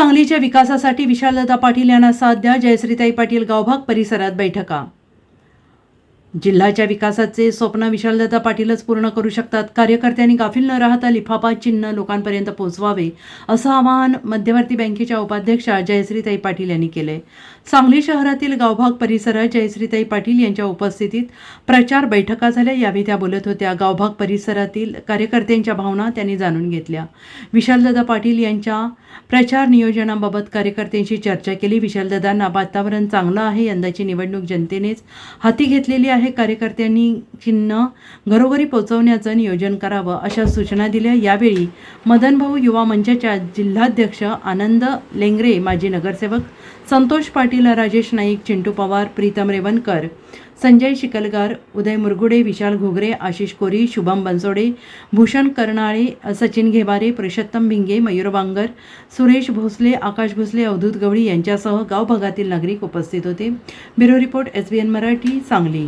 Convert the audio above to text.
सांगलीच्या विकासासाठी विशालदा पाटील यांना साथ द्या. जयश्रीताई पाटील गावभाग परिसरात बैठका जिल्ह्याच्या विकासाचे स्वप्न विशालदादा पाटीलच पूर्ण करू शकतात. कार्यकर्त्यांनी गाफील न राहता लिफाफा चिन्ह लोकांपर्यंत पोहोचवावे असं आवाहन मध्यवर्ती बँकेच्या उपाध्यक्षा जयश्रीताई पाटील यांनी केले सांगली शहरातील गावभाग परिसरात जयश्रीताई पाटील यांच्या उपस्थितीत प्रचार बैठका झाल्या. यावेळी त्या बोलत होत्या. गावभाग परिसरातील कार्यकर्त्यांच्या भावना त्यांनी जाणून घेतल्या. विशालदादा पाटील यांच्या प्रचार नियोजनाबाबत कार्यकर्त्यांशी चर्चा केली. विशालदादांना वातावरण चांगलं आहे. यंदाची निवडणूक जनतेनेच हाती घेतलेली आहे. कार्यकर्त्यांनी चिन्ह घरोघरी पोहोचवण्याचं नियोजन करावं अशा सूचना दिल्या. यावेळी मदनभाऊ युवा मंचाच्या जिल्हाध्यक्ष आनंद लेंगरे माजी नगरसेवक संतोष पाटील राजेश नाईक चिंटू पवार प्रीतम रेवनकर संजय शिकलगार उदय मुरगुडे विशाल घोगरे आशिष कोरी शुभम बनसोडे भूषण कर्नाळे सचिन घेवारे पुरुषोत्तम भिंगे मयूर बांगर सुरेश भोसले आकाश भोसले अवधूत गवळी यांच्यासह गाव भागातील नागरिक उपस्थित होते. Bureau report S B N Marathi Sangli.